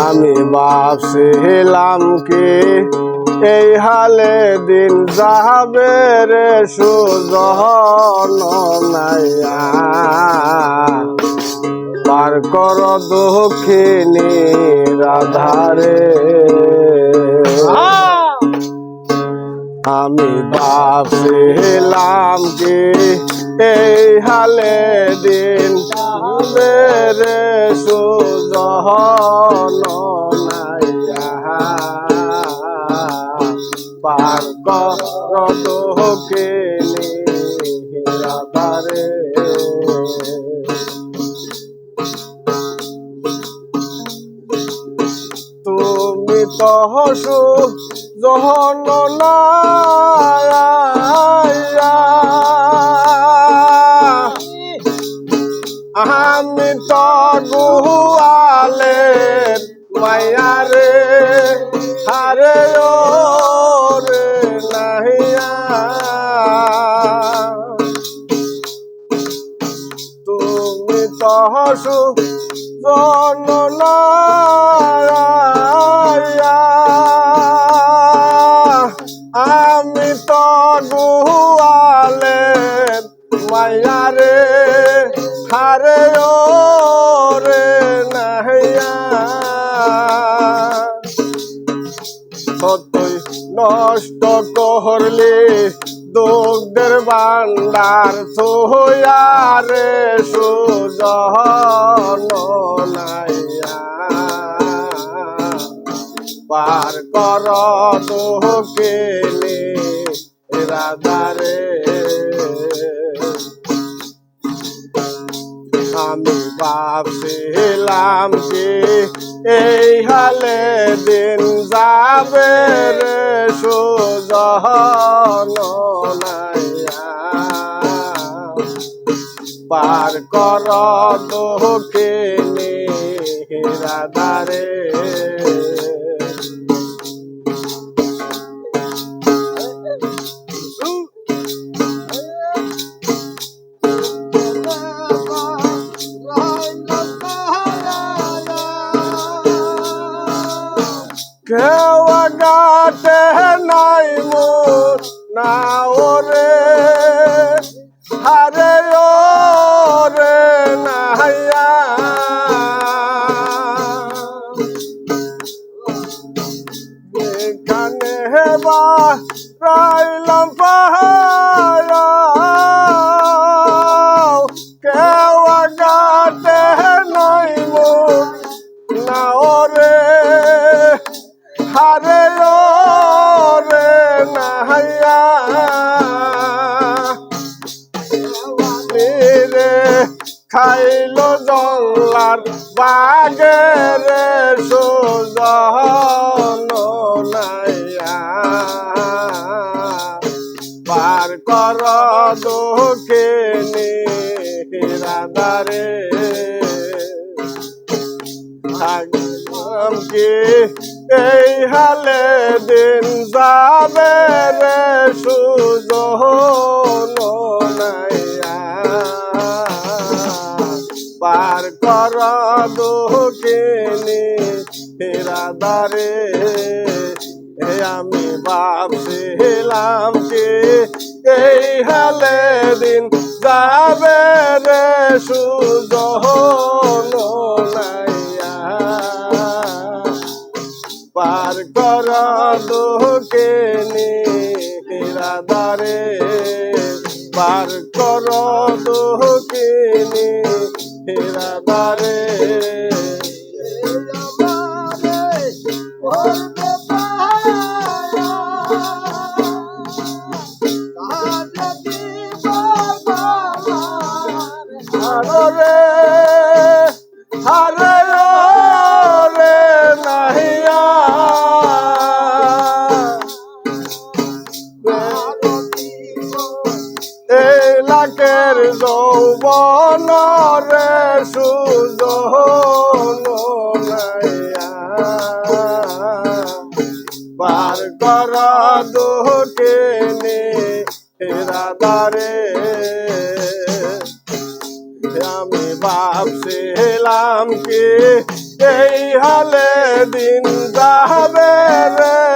আমি ভাবছিলাম কি এই হালে দিন যাবে রে সুজন নাইয়া পার কর দক্ষিণী রাধারে। আমি ভাবছিলাম কি এই হালে দিন বেরে সুজন কর রাধারে তুমি তো যহন আমি তো মায়ারে হারে ও নষ্ট করলে দুগ্ধের ভান্ডার থুয়ারে সুজন পার কর দুঃখিনী রাধারে আমি ভাবছিলাম কি এই হালে দিন যাবে রে সুজন পার কর দক্ষিণী রাধারে। কেউ গাতে নাই মোর না ওরে জল্লার বাগের সুজন পার কর দক্ষিণী রাধারে থাকলাম কি এই হালে দিন যাবে রে সুজন কর দক্ষিণী রাধারে হে আমি ভাবছিলাম কি এই হালে দিন যাবে রে সুজন পার কর দোকেনি রাধারে পার কর দোকেনি রাধারে হরে পার দুঃখে নে রাধারে। আমি ভাবছিলাম কি এই হালে দিন যাবে রে।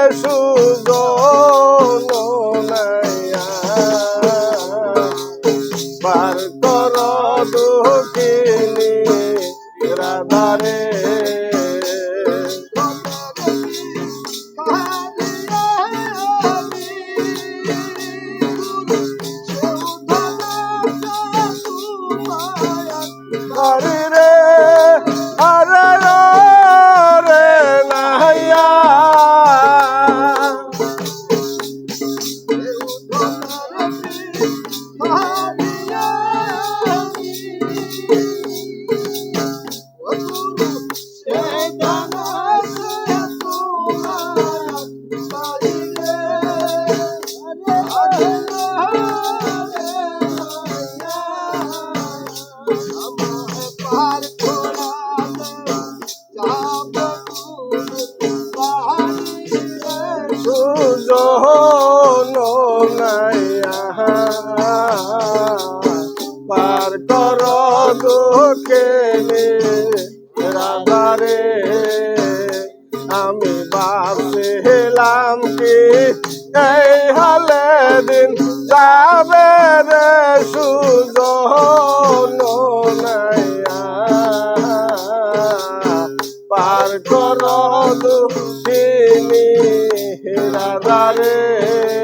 রাধারে